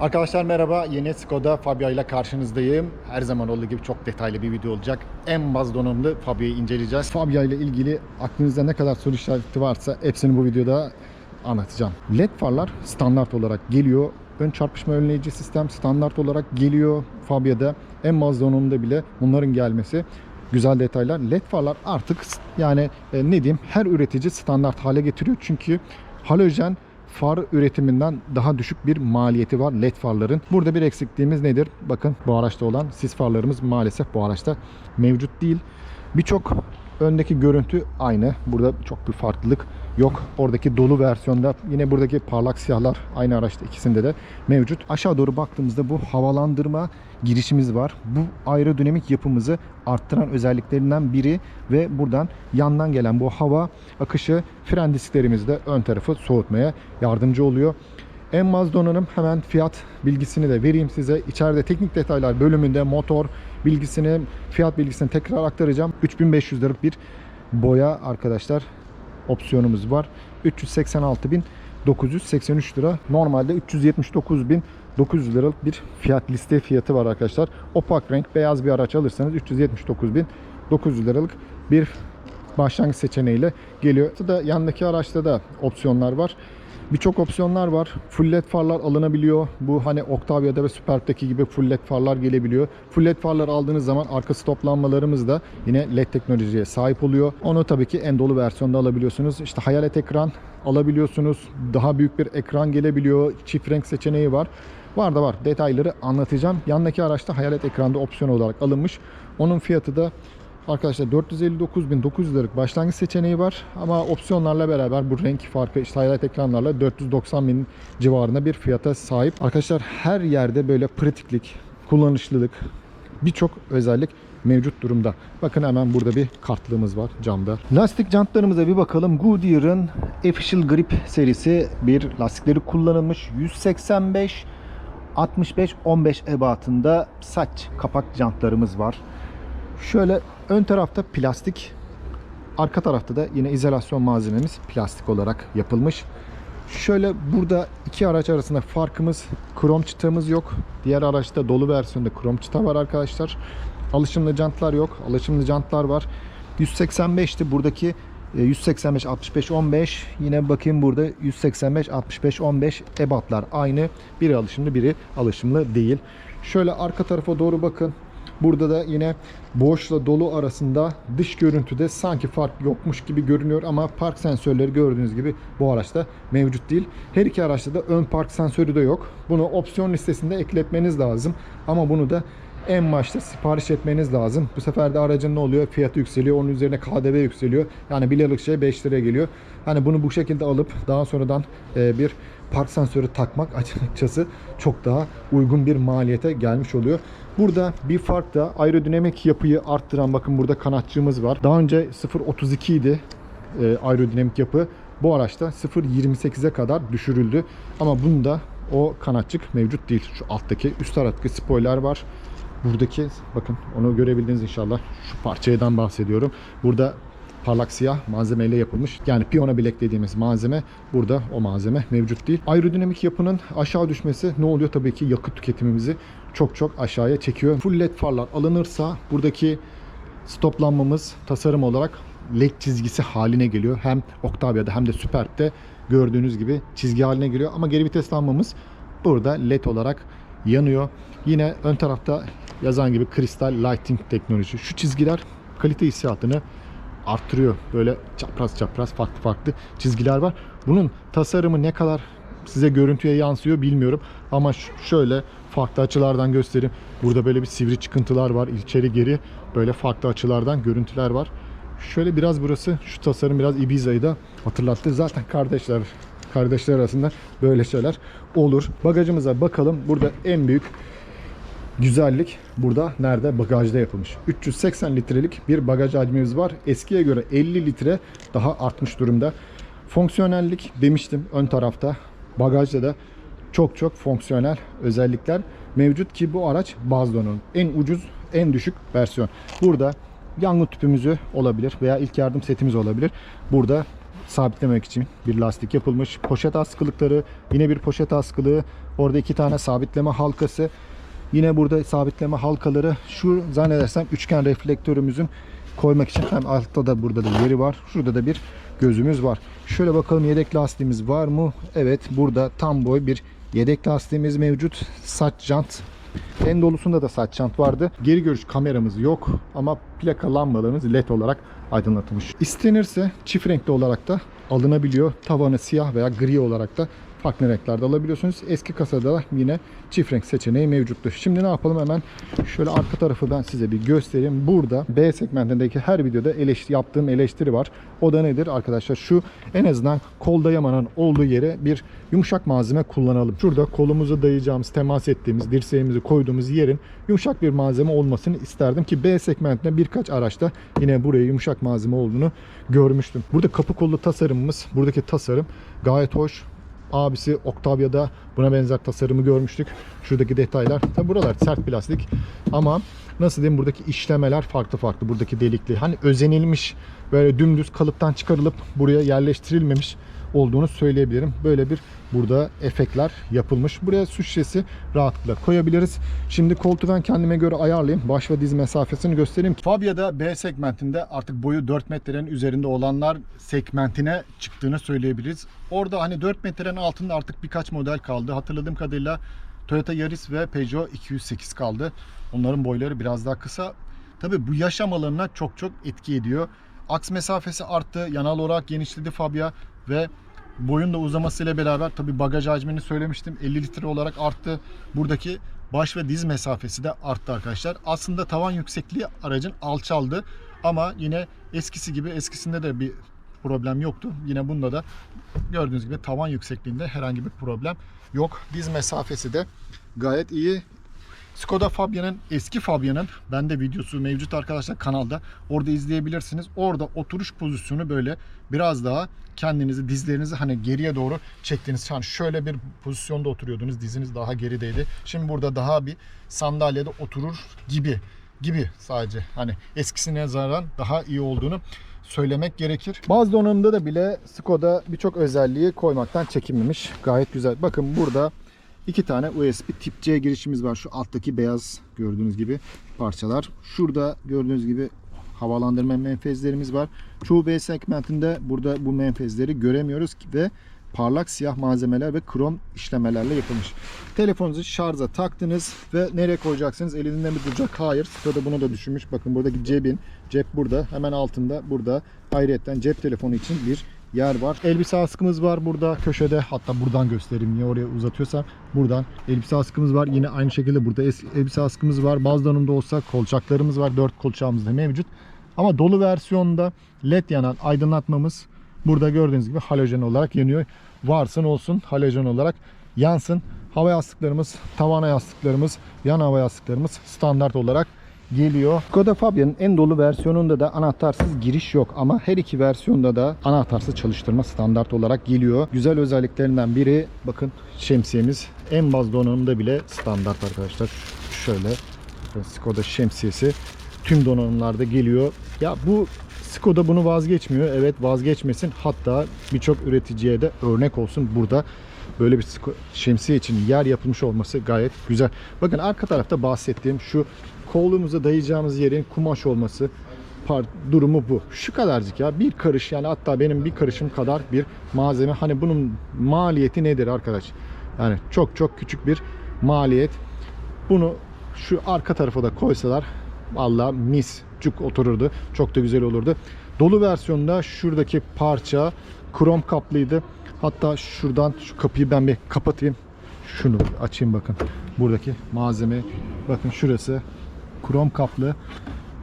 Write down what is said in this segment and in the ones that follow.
Arkadaşlar merhaba. Yeni Skoda Fabia ile karşınızdayım. Her zaman olduğu gibi çok detaylı bir video olacak. En baz donanımlı Fabia'yı inceleyeceğiz. Fabia ile ilgili aklınızda ne kadar soru işareti varsa hepsini bu videoda anlatacağım. LED farlar standart olarak geliyor. Ön çarpışma önleyici sistem standart olarak geliyor Fabia'da. En baz donanımda bile bunların gelmesi güzel detaylar. LED farlar artık yani e, ne diyeyim her üretici standart hale getiriyor. Çünkü halojen far üretiminden daha düşük bir maliyeti var LED farların. Burada bir eksikliğimiz nedir? Bakın bu araçta olan sis farlarımız maalesef bu araçta mevcut değil. Birçok öndeki görüntü aynı. Burada çok bir farklılık yok. Oradaki dolu versiyonda yine buradaki parlak siyahlar aynı araçta ikisinde de mevcut. Aşağı doğru baktığımızda bu havalandırma girişimiz var. Bu aerodinamik yapımızı arttıran özelliklerinden biri ve buradan yandan gelen bu hava akışı fren disklerimizde ön tarafı soğutmaya yardımcı oluyor. En baz donanım hemen fiyat bilgisini de vereyim size. İçeride teknik detaylar bölümünde motor bilgisini, fiyat bilgisini tekrar aktaracağım. 3500 liralık bir boya arkadaşlar opsiyonumuz var. 386.983 lira. Normalde 379.900 liralık bir fiyat liste fiyatı var arkadaşlar. Opak renk beyaz bir araç alırsanız 379.900 liralık bir başlangıç seçeneğiyle geliyor. Da yandaki araçta da opsiyonlar var. Birçok opsiyonlar var. Full led farlar alınabiliyor. Bu hani Octavia'da ve Superb'deki gibi full led farlar gelebiliyor. Full led farlar aldığınız zaman arka stop lambalarımız da yine led teknolojiye sahip oluyor. Onu tabii ki en dolu versiyonda alabiliyorsunuz. İşte hayalet ekran alabiliyorsunuz. Daha büyük bir ekran gelebiliyor. Çift renk seçeneği var. Var da var. Detayları anlatacağım. Yandaki araçta hayalet ekranda opsiyon olarak alınmış. Onun fiyatı da Arkadaşlar 459.900 liralık başlangıç seçeneği var ama opsiyonlarla beraber bu renk farkı işte highlight ekranlarla 490.000 civarında bir fiyata sahip. Arkadaşlar her yerde böyle pratiklik, kullanışlılık birçok özellik mevcut durumda. Bakın hemen burada bir kartlığımız var camda. Lastik jantlarımıza bir bakalım. Goodyear'ın Official Grip serisi bir lastikleri kullanılmış. 185 65-15 ebatında saç kapak jantlarımız var. Şöyle ön tarafta plastik, arka tarafta da yine izolasyon malzememiz plastik olarak yapılmış. Şöyle burada iki araç arasında farkımız krom çıtamız yok. Diğer araçta dolu versiyonda krom çıta var arkadaşlar. Alışımlı jantlar yok. Alışımlı jantlar var. 185'ti buradaki 185 65 15 yine bakayım burada 185 65 15 ebatlar aynı. Biri alışımlı biri alışımlı değil. Şöyle arka tarafa doğru bakın. Burada da yine boşla dolu arasında dış görüntüde sanki fark yokmuş gibi görünüyor ama park sensörleri gördüğünüz gibi bu araçta mevcut değil. Her iki araçta da ön park sensörü de yok. Bunu opsiyon listesinde ekletmeniz lazım. Ama bunu da en başta sipariş etmeniz lazım. Bu sefer de aracın ne oluyor? Fiyatı yükseliyor. Onun üzerine KDV yükseliyor. Yani 1 liralık şey 5 liraya geliyor. Hani bunu bu şekilde alıp daha sonradan e, bir park sensörü takmak açıkçası çok daha uygun bir maliyete gelmiş oluyor. Burada bir fark da aerodinamik yapıyı arttıran bakın burada kanatçığımız var. Daha önce 0.32 idi e, aerodinamik yapı. Bu araçta 0.28'e kadar düşürüldü. Ama bunda o kanatçık mevcut değil. Şu alttaki üst taraftaki spoiler var. Buradaki bakın onu görebildiniz inşallah. Şu parçadan bahsediyorum. Burada parlak siyah malzemeyle yapılmış. Yani piyano bilek dediğimiz malzeme burada o malzeme mevcut değil. Aerodinamik yapının aşağı düşmesi ne oluyor? Tabii ki yakıt tüketimimizi çok çok aşağıya çekiyor. Full led farlar alınırsa buradaki stoplanmamız tasarım olarak led çizgisi haline geliyor. Hem Octavia'da hem de Superb'de gördüğünüz gibi çizgi haline geliyor. Ama geri vites lambamız burada led olarak yanıyor. Yine ön tarafta yazan gibi kristal lighting teknoloji. Şu çizgiler kalite hissiyatını arttırıyor. Böyle çapraz çapraz farklı farklı çizgiler var. Bunun tasarımı ne kadar size görüntüye yansıyor bilmiyorum. Ama şöyle farklı açılardan göstereyim. Burada böyle bir sivri çıkıntılar var. İçeri geri böyle farklı açılardan görüntüler var. Şöyle biraz burası şu tasarım biraz Ibiza'yı da hatırlattı. Zaten kardeşler kardeşler arasında böyle şeyler olur. Bagajımıza bakalım. Burada en büyük güzellik burada nerede? Bagajda yapılmış. 380 litrelik bir bagaj hacmimiz var. Eskiye göre 50 litre daha artmış durumda. Fonksiyonellik demiştim ön tarafta. Bagajda da çok çok fonksiyonel özellikler mevcut ki bu araç baz donanım. En ucuz, en düşük versiyon. Burada yangın tüpümüzü olabilir veya ilk yardım setimiz olabilir. Burada sabitlemek için bir lastik yapılmış. Poşet askılıkları, yine bir poşet askılığı. Orada iki tane sabitleme halkası. Yine burada sabitleme halkaları. Şu zannedersem üçgen reflektörümüzün koymak için hem altta da burada da yeri var. Şurada da bir gözümüz var. Şöyle bakalım yedek lastiğimiz var mı? Evet burada tam boy bir yedek lastiğimiz mevcut. Saç jant. En dolusunda da saç jant vardı. Geri görüş kameramız yok ama plaka lambalarımız led olarak aydınlatılmış. İstenirse çift renkli olarak da alınabiliyor. Tavanı siyah veya gri olarak da farklı renklerde alabiliyorsunuz. Eski kasada da yine çift renk seçeneği mevcuttu. Şimdi ne yapalım hemen şöyle arka tarafı ben size bir göstereyim. Burada B segmentindeki her videoda eleştiri, yaptığım eleştiri var. O da nedir arkadaşlar? Şu en azından kol dayamanın olduğu yere bir yumuşak malzeme kullanalım. Şurada kolumuzu dayayacağımız, temas ettiğimiz, dirseğimizi koyduğumuz yerin yumuşak bir malzeme olmasını isterdim ki B segmentinde birkaç araçta yine buraya yumuşak malzeme olduğunu görmüştüm. Burada kapı kolu tasarımımız, buradaki tasarım gayet hoş abisi Octavia'da buna benzer tasarımı görmüştük. Şuradaki detaylar. Tabi buralar sert plastik ama nasıl diyeyim buradaki işlemeler farklı farklı. Buradaki delikli. Hani özenilmiş böyle dümdüz kalıptan çıkarılıp buraya yerleştirilmemiş olduğunu söyleyebilirim. Böyle bir burada efektler yapılmış. Buraya su şişesi rahatlıkla koyabiliriz. Şimdi koltuğu ben kendime göre ayarlayayım. Baş ve diz mesafesini göstereyim. Fabia'da B segmentinde artık boyu 4 metrenin üzerinde olanlar segmentine çıktığını söyleyebiliriz. Orada hani 4 metrenin altında artık birkaç model kaldı. Hatırladığım kadarıyla Toyota Yaris ve Peugeot 208 kaldı. Onların boyları biraz daha kısa. Tabi bu yaşam alanına çok çok etki ediyor. Aks mesafesi arttı. Yanal olarak genişledi Fabia ve boyun da uzamasıyla beraber tabi bagaj hacmini söylemiştim 50 litre olarak arttı. Buradaki baş ve diz mesafesi de arttı arkadaşlar. Aslında tavan yüksekliği aracın alçaldı ama yine eskisi gibi eskisinde de bir problem yoktu. Yine bunda da gördüğünüz gibi tavan yüksekliğinde herhangi bir problem yok. Diz mesafesi de gayet iyi. Skoda Fabia'nın eski Fabia'nın bende videosu mevcut arkadaşlar kanalda. Orada izleyebilirsiniz. Orada oturuş pozisyonu böyle biraz daha kendinizi dizlerinizi hani geriye doğru çektiğiniz hani şöyle bir pozisyonda oturuyordunuz. Diziniz daha gerideydi. Şimdi burada daha bir sandalyede oturur gibi gibi sadece hani eskisine nazaran daha iyi olduğunu söylemek gerekir. Bazı donanımda da bile Skoda birçok özelliği koymaktan çekinmemiş. Gayet güzel. Bakın burada iki tane USB tip C girişimiz var. Şu alttaki beyaz gördüğünüz gibi parçalar. Şurada gördüğünüz gibi havalandırma menfezlerimiz var. Çoğu B segmentinde burada bu menfezleri göremiyoruz ve parlak siyah malzemeler ve krom işlemelerle yapılmış. Telefonunuzu şarja taktınız ve nereye koyacaksınız? Elinizde mi duracak? Hayır. Skoda bunu da düşünmüş. Bakın buradaki cebin, cep burada. Hemen altında burada ayrıyetten cep telefonu için bir yer var. Elbise askımız var burada köşede. Hatta buradan göstereyim niye oraya uzatıyorsam. Buradan elbise askımız var. Yine aynı şekilde burada elbise askımız var. Bazı donanımda olsa kolçaklarımız var. Dört kolçağımız da mevcut. Ama dolu versiyonda led yanan aydınlatmamız burada gördüğünüz gibi halojen olarak yanıyor. Varsın olsun halojen olarak yansın. Hava yastıklarımız, tavana yastıklarımız, yan hava yastıklarımız standart olarak geliyor. Skoda Fabia'nın en dolu versiyonunda da anahtarsız giriş yok ama her iki versiyonda da anahtarsız çalıştırma standart olarak geliyor. Güzel özelliklerinden biri bakın şemsiyemiz en baz donanımda bile standart arkadaşlar. Şöyle Skoda şemsiyesi tüm donanımlarda geliyor. Ya bu Skoda bunu vazgeçmiyor. Evet vazgeçmesin. Hatta birçok üreticiye de örnek olsun. Burada böyle bir şemsiye için yer yapılmış olması gayet güzel. Bakın arka tarafta bahsettiğim şu kolumuza dayayacağımız yerin kumaş olması par- durumu bu. Şu kadarcık ya bir karış yani hatta benim bir karışım kadar bir malzeme. Hani bunun maliyeti nedir arkadaş? Yani çok çok küçük bir maliyet. Bunu şu arka tarafa da koysalar Valla mis cuk otururdu. Çok da güzel olurdu. Dolu versiyonda şuradaki parça krom kaplıydı. Hatta şuradan şu kapıyı ben bir kapatayım. Şunu açayım bakın. Buradaki malzeme. Bakın şurası krom kaplı.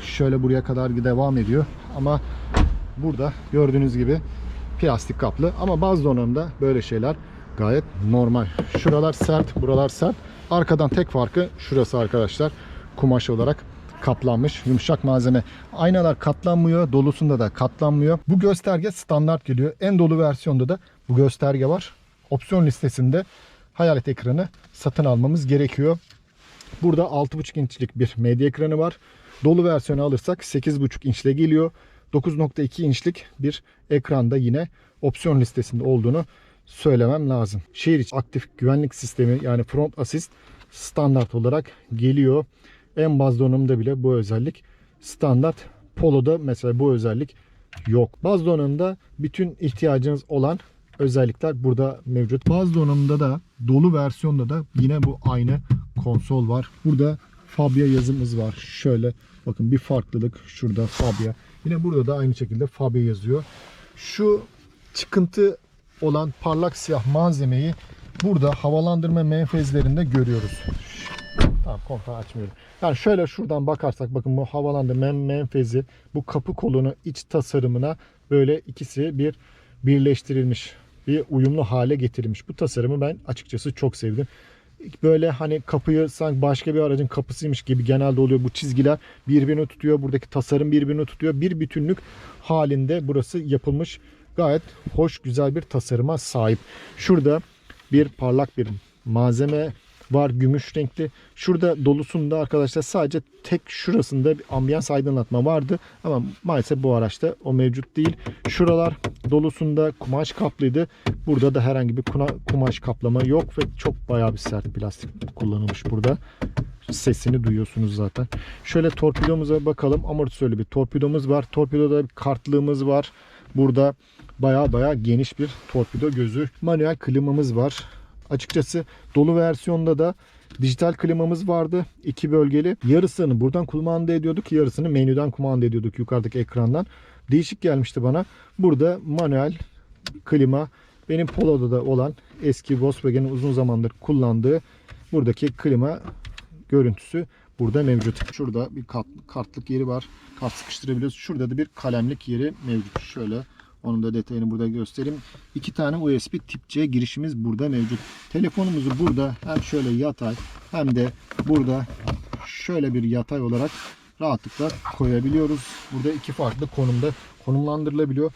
Şöyle buraya kadar devam ediyor. Ama burada gördüğünüz gibi plastik kaplı. Ama bazı donanımda böyle şeyler gayet normal. Şuralar sert, buralar sert. Arkadan tek farkı şurası arkadaşlar. Kumaş olarak kaplanmış yumuşak malzeme. Aynalar katlanmıyor, dolusunda da katlanmıyor. Bu gösterge standart geliyor. En dolu versiyonda da bu gösterge var. Opsiyon listesinde hayalet ekranı satın almamız gerekiyor. Burada 6.5 inçlik bir medya ekranı var. Dolu versiyonu alırsak 8.5 inçle geliyor. 9.2 inçlik bir ekranda yine opsiyon listesinde olduğunu söylemem lazım. Şehir içi aktif güvenlik sistemi yani front assist standart olarak geliyor. En baz donanımda bile bu özellik standart. Polo'da mesela bu özellik yok. Baz donanımda bütün ihtiyacınız olan özellikler burada mevcut. Baz donanımda da dolu versiyonda da yine bu aynı konsol var. Burada Fabia yazımız var. Şöyle bakın bir farklılık şurada Fabia. Yine burada da aynı şekilde Fabia yazıyor. Şu çıkıntı olan parlak siyah malzemeyi burada havalandırma menfezlerinde görüyoruz. Tamam kontağı açmıyorum. Yani şöyle şuradan bakarsak bakın bu havalandırma menfezi bu kapı kolunu iç tasarımına böyle ikisi bir birleştirilmiş bir uyumlu hale getirilmiş. Bu tasarımı ben açıkçası çok sevdim. Böyle hani kapıyı sanki başka bir aracın kapısıymış gibi genelde oluyor. Bu çizgiler birbirini tutuyor. Buradaki tasarım birbirini tutuyor. Bir bütünlük halinde burası yapılmış. Gayet hoş güzel bir tasarıma sahip. Şurada bir parlak bir malzeme var gümüş renkli. Şurada dolusunda arkadaşlar sadece tek şurasında bir ambiyans aydınlatma vardı. Ama maalesef bu araçta o mevcut değil. Şuralar dolusunda kumaş kaplıydı. Burada da herhangi bir kumaş kaplama yok ve çok bayağı bir sert plastik kullanılmış burada. Sesini duyuyorsunuz zaten. Şöyle torpidomuza bakalım. Amortisörlü bir torpidomuz var. Torpidoda bir kartlığımız var. Burada baya baya geniş bir torpido gözü. Manuel klimamız var. Açıkçası dolu versiyonda da dijital klimamız vardı. iki bölgeli. Yarısını buradan kumanda ediyorduk. Yarısını menüden kumanda ediyorduk yukarıdaki ekrandan. Değişik gelmişti bana. Burada manuel klima benim Polo'da da olan eski Volkswagen'in uzun zamandır kullandığı buradaki klima görüntüsü burada mevcut. Şurada bir kart, kartlık yeri var. Kart sıkıştırabiliyoruz. Şurada da bir kalemlik yeri mevcut. Şöyle onun da detayını burada göstereyim. İki tane USB tip C girişimiz burada mevcut. Telefonumuzu burada hem şöyle yatay hem de burada şöyle bir yatay olarak rahatlıkla koyabiliyoruz. Burada iki farklı konumda konumlandırılabiliyor.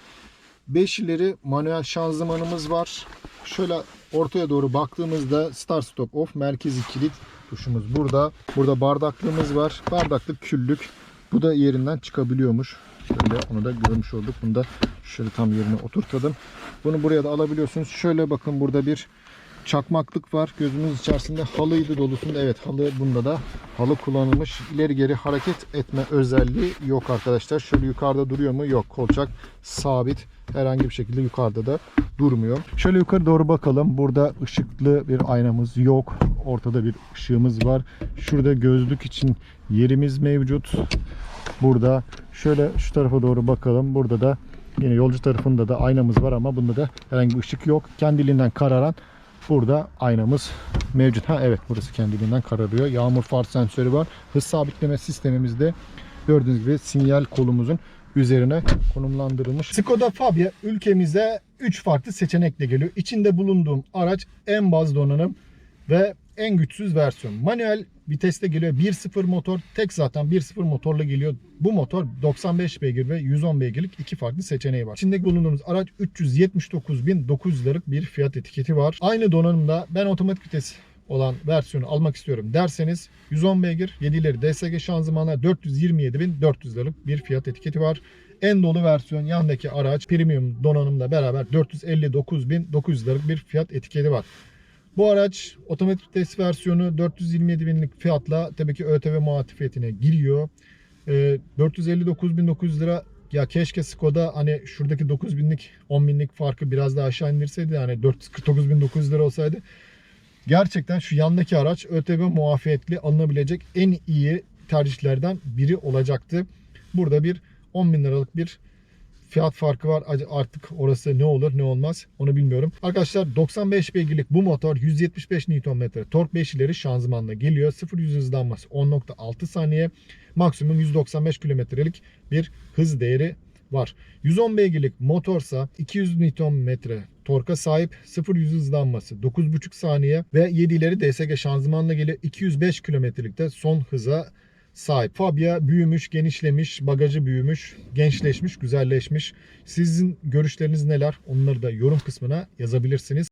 5 ileri manuel şanzımanımız var. Şöyle ortaya doğru baktığımızda start stop off merkezi kilit tuşumuz burada. Burada bardaklığımız var. Bardaklık küllük. Bu da yerinden çıkabiliyormuş. Şöyle onu da görmüş olduk. Bunu da şöyle tam yerine oturtalım. Bunu buraya da alabiliyorsunuz. Şöyle bakın burada bir çakmaklık var. Gözümüz içerisinde halıydı dolusunda. Evet halı bunda da halı kullanılmış. İleri geri hareket etme özelliği yok arkadaşlar. Şöyle yukarıda duruyor mu? Yok. Kolçak sabit. Herhangi bir şekilde yukarıda da durmuyor. Şöyle yukarı doğru bakalım. Burada ışıklı bir aynamız yok. Ortada bir ışığımız var. Şurada gözlük için yerimiz mevcut. Burada şöyle şu tarafa doğru bakalım. Burada da yine yolcu tarafında da aynamız var ama bunda da herhangi bir ışık yok. Kendiliğinden kararan burada aynamız mevcut. Ha evet burası kendiliğinden kararıyor. Yağmur far sensörü var. Hız sabitleme sistemimizde gördüğünüz gibi sinyal kolumuzun üzerine konumlandırılmış. Skoda Fabia ülkemize 3 farklı seçenekle geliyor. İçinde bulunduğum araç en baz donanım ve en güçsüz versiyon. Manuel viteste geliyor. 1.0 motor. Tek zaten 1.0 motorla geliyor. Bu motor 95 beygir ve 110 beygirlik iki farklı seçeneği var. İçinde bulunduğumuz araç 379.900 liralık bir fiyat etiketi var. Aynı donanımda ben otomatik vites olan versiyonu almak istiyorum derseniz 110 beygir 7 ileri DSG şanzımanla 427.400 liralık bir fiyat etiketi var. En dolu versiyon yandaki araç premium donanımla beraber 459.900 liralık bir fiyat etiketi var. Bu araç otomatik vites versiyonu 427 binlik fiyatla tabii ki ÖTV muatifiyetine giriyor. Ee, 459.900 lira ya keşke Skoda hani şuradaki 9 binlik 10 binlik farkı biraz daha aşağı indirseydi yani 449.900 lira olsaydı gerçekten şu yandaki araç ÖTV muafiyetli alınabilecek en iyi tercihlerden biri olacaktı. Burada bir 10 bin liralık bir fiyat farkı var. Artık orası ne olur ne olmaz onu bilmiyorum. Arkadaşlar 95 beygirlik bu motor 175 Nm tork 5 ileri şanzımanla geliyor. 0-100 hızlanması 10.6 saniye. Maksimum 195 kilometrelik bir hız değeri var. 110 beygirlik motorsa 200 Nm torka sahip 0-100 hızlanması 9.5 saniye ve 7 ileri DSG şanzımanla geliyor. 205 kilometrelikte son hıza sahip. Fabia büyümüş, genişlemiş, bagajı büyümüş, gençleşmiş, güzelleşmiş. Sizin görüşleriniz neler? Onları da yorum kısmına yazabilirsiniz.